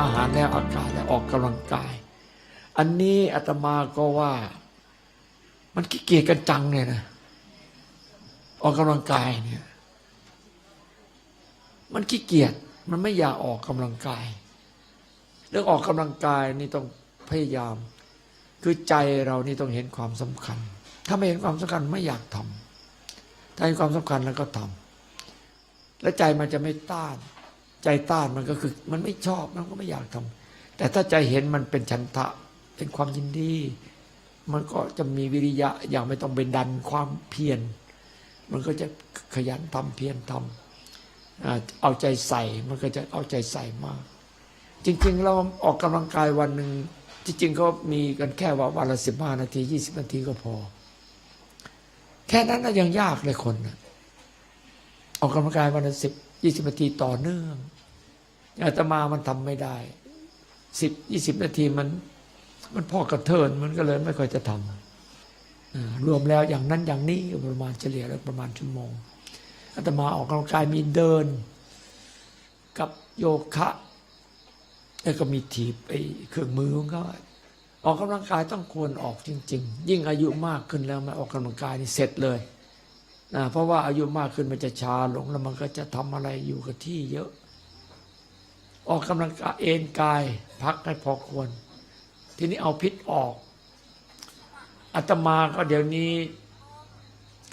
อาหารแล้วอากำลังกาย อันนี้อาตมาก็ว่า มันขี้เกียจกันจังเลยนะ ออกกำลังกายเนี่ย มันขี้เกียจมันไม่อยากออกกำลังกาย เรื่องออกกำลังกายนี่ต้องพยายาม คือใจเรานี่ต้องเห็นความสำคัญ ถ้าไม่เห็นความสำคัญไม่อยากทำถ้าเห็นความสำคัญแล้วก็ทำแล้วใจมันจะไม่ต้าน ใจต้านมันก็คือมันไม่ชอบมันก็ไม่อยากทำแต่ถ้าใจเห็นมันเป็นฉันทะเป็นความยินดี มันก็จะมีวิริยะอย่างไม่ต้องไปดันความเพียรมันก็จะขยันทำเพียรทำอ่าเอาใจใส่มันก็จะเอาใจใส่มาก จริงๆ เราออกกำลังกายวันหนึ่งที่จริงก็มีกันแค่ว่าวันละสิบห้านาทียี่สิบนาทีก็พอ แค่นั้นน่ะยังยากเลยคนนะออกกำลังกายวันละสิบยี่สิบนาทีต่อเนื่อง อาตมามันทำไม่ได้สิบยี่สิบนาทีมัน มันพอกระเทินมันก็เลยไม่ค่อยจะทำรวมแล้วอย่างนั้นอย่างนี้ประมาณเฉลี่ยแล้วประมาณชั่วโมงอาตมาออกกำลังกายมีเดิน กับโยคะแล้วก็มีถีบไอ้เครื่องมือของเขาออกกำลังกายต้องควรออกจริง ๆ ยิ่งอายุมากขึ้นแล้วมาออกกำลังกายนี่เสร็จเลยนะเพราะว่าอายุมากขึ้นมันจะชาลงแล้วมันก็จะทำอะไรอยู่กับที่เยอะ ออกกำลังกายเอนกาย พักให้พอควร ทีนี้เอาพิษออกอาตมาก็เดี๋ยวนี้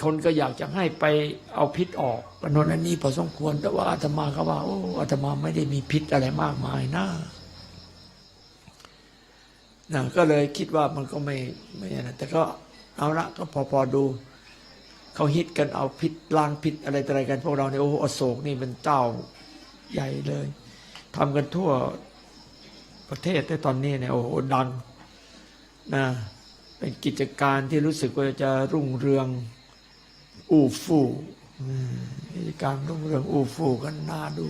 คนก็อยากจะให้ไปเอาพิษออกกนนอันนี้พอสมควร แต่ว่าอาตมาก็ว่า โอ้อาตมาไม่ได้มีพิษอะไรมากมายนะนะก็เลยคิดว่ามันก็ไม่ไม่นะแต่ก็เอาละก็พอพอดูเขาฮิตกันเอาพิษล้างพิษอะไรอะไรกัน พวกเราเนี่ยโอ้โอโศกนี่เป็นเจ้าใหญ่เลย ทำกันทั่วประเทศในตอนนี้เนี่ยโอ้โหดังนะเป็นกิจการที่รู้สึกว่าจะรุ่งเรืองอู่ฟู่กิจการรุ่งเรืองอู่ฟู่กันน่าดู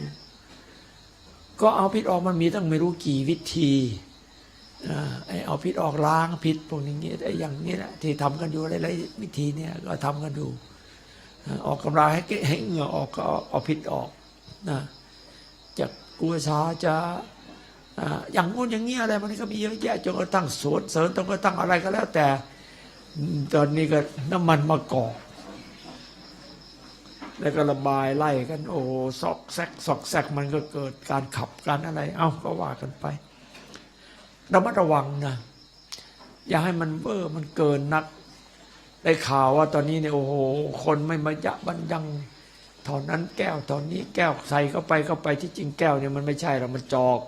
ก็เอาพิษออกมันมีตั้งไม่รู้กี่วิธีไอเอาพิษออกล้างพิษพวกนี้ไอ้อย่างนี้แหละที่ทำกันอยู่หลายๆวิธีเนี่ยก็ทำกันดู อออกกำลังให้เกให้เหงื่อออกก็เอาพิษออกนะ กลัวชาจะอย่างงู้นอย่างนี้อะไรมันก็มีเยอะแยะจนกระทั่งสวนเสริญจนกระทั่งอะไรก็แล้ว แต่ตอนนี้ก็น้ำมันมะกอกแล้วก็ระบายไล่กัน โอ้ซอกแซกซอกแซกมันก็เกิดการขับการอะไร เอ้าก็ว่ากันไประมัดระวังนะอย่าให้มันเวอร์มันเกินนัก ได้ข่าวว่าตอนนี้เนี่ยโอ้โห คนไม่มายะบันยัง เท่านั้นแก้วเท่านี้แก้วใส่เข้าไปเข้าไปที่จริงแก้วเนี่ยมันไม่ใช่หรอกมันจอก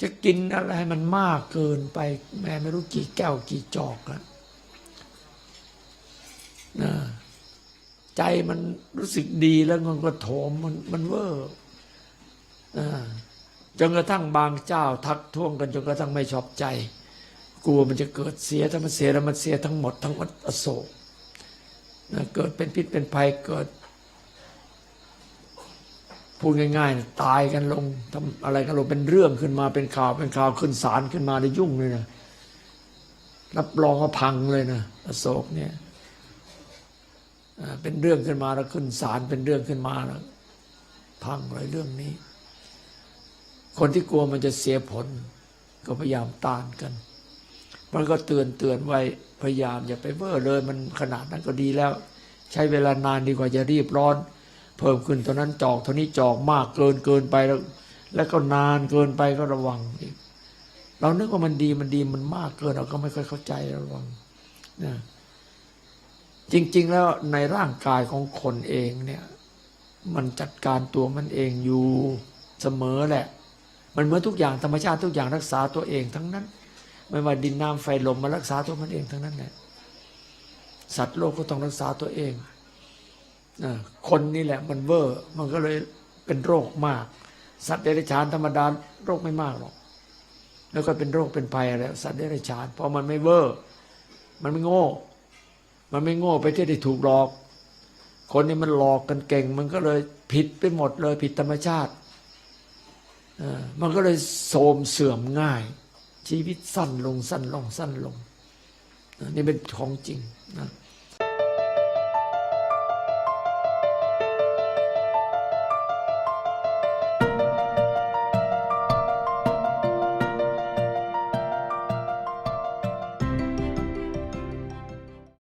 จะกินอะไรให้มันมากเกินไป แม่ไม่รู้กี่แก้วกี่จอกอะนะใจมันรู้สึกดีแล้วมันก็โถมมันมันเวอร์จนกระทั่งบางเจ้าทักท้วงกันจนกระทั่งไม่ชอบใจ กลัวมันจะเกิดเสียถ้ามันเสียแล้วมันเสียทั้งหมดทั้งอโศกนะเกิดเป็นพิษเป็นภัยเกิด พูดง่ายๆ ตายกันลงทำอะไรกันลงเป็นเรื่องขึ้นมาเป็นข่าวเป็นข่าวขึ้นศาลขึ้นมาได้ยุ่งเลยนะรับรองว่าพังเลยนะอโศกเนี่ยเป็นเรื่องขึ้นมาแล้วขึ้นศาลเป็นเรื่องขึ้นมาแล้วพังเลยเรื่องนี้ คนที่กลัวมันจะเสียผล ก็พยายามต้านกัน มันก็เตือนเตือนไว้พยายามอย่าไปเบ้อเลยมันขนาดนั้นก็ดีแล้ว ใช้เวลานานดีกว่าจะรีบร้อน เพิ่มขึ้นเท่านั้นจอกเท่านี้จอกมากเกินเกินไปแล้ว แล้วก็นานเกินไปก็ระวังอีกเรานึกว่ามันดีมันดีมันมากเกินเราก็ไม่ค่อยเข้าใจระวังนะจริง ๆ แล้วในร่างกายของคนเองเนี่ย มันจัดการตัวมันเองอยู่เสมอแหละ มันเหมือนทุกอย่างธรรมชาติทุกอย่างรักษาตัวเองทั้งนั้น ไม่ว่าดินน้ำไฟลมมารักษาตัวมันเองทั้งนั้นแหละสัตว์โลกก็ต้องรักษาตัวเอง คนนี่แหละมันเวอร์มันก็เลยเป็นโรคมาก สัตว์เดรัจฉานธรรมดาโรคไม่มากหรอกแล้วก็เป็นโรคเป็นภัยอะไรสัตว์เดรัจฉานเพราะมันไม่เวอร์มันไม่โง่ มันไม่โง่ไปที่ได้ถูกหลอก คนนี้มันหลอกกันเก่ง มันก็เลยผิดไปหมดเลยผิดธรรมชาติอมันก็เลยโทมเสื่อมง่าย ชีวิตสั้นลงสั้นลงสั้นลงนี่เป็นของจริงนะ